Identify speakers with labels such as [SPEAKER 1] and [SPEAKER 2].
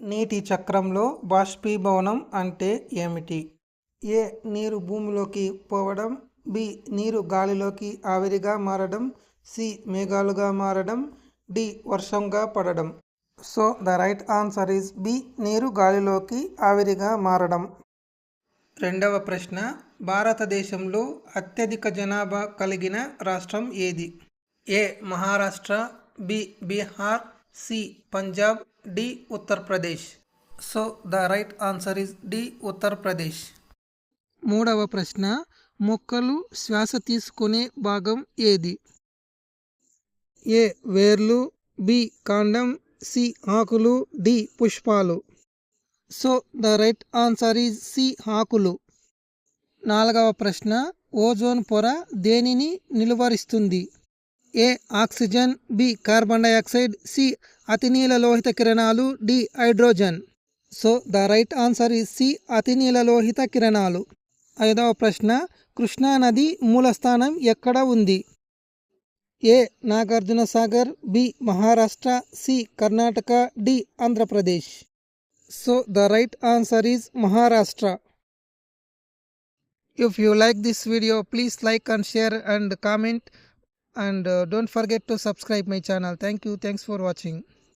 [SPEAKER 1] నీటి చక్రంలో బాష్పీభవనం అంటే ఏమిటి? ఏ నీరు భూమిలోకి పోవడం బి నీరు గాలిలోకి ఆవిరిగా మారడం సి మేఘాలుగా మారడం డి వర్షంగా పడడం. So the right answer is B నీరు గాలిలోకి ఆవిరిగా మారడం. రెండవ ప్రశ్న భారతదేశంలో అత్యధిక జనాభా కలిగిన రాష్ట్రం ఏది? A Maharashtra B Bihar C Punjab D Uttar Pradesh. So the right answer is D Uttar Pradesh. మూడవ ప్రశ్న మొక్కలు శ్వాస తీసుకునే భాగం ఏది? ఏ వేర్లు బి కాండం సి ఆకులు డి పుష్పాలు. So the right answer is C ఆకులు. నాలుగవ ప్రశ్న ఓజోన్ పొర దేనిని నిలువరిస్తుంది? A oxygen B carbon dioxide C అతినీల లోహిత కిరణాలు D hydrogen. So the right answer is C అతినీల లోహిత కిరణాలు. ఐదవ ప్రశ్న కృష్ణా నది మూలస్థానం ఎక్కడ ఉంది? A Nagarjuna Sagar B Maharashtra C Karnataka D Andhra Pradesh. So the right answer is Maharashtra. If you like this video please like and share and comment and uh, don't forget to subscribe my channel. Thank you. Thanks for watching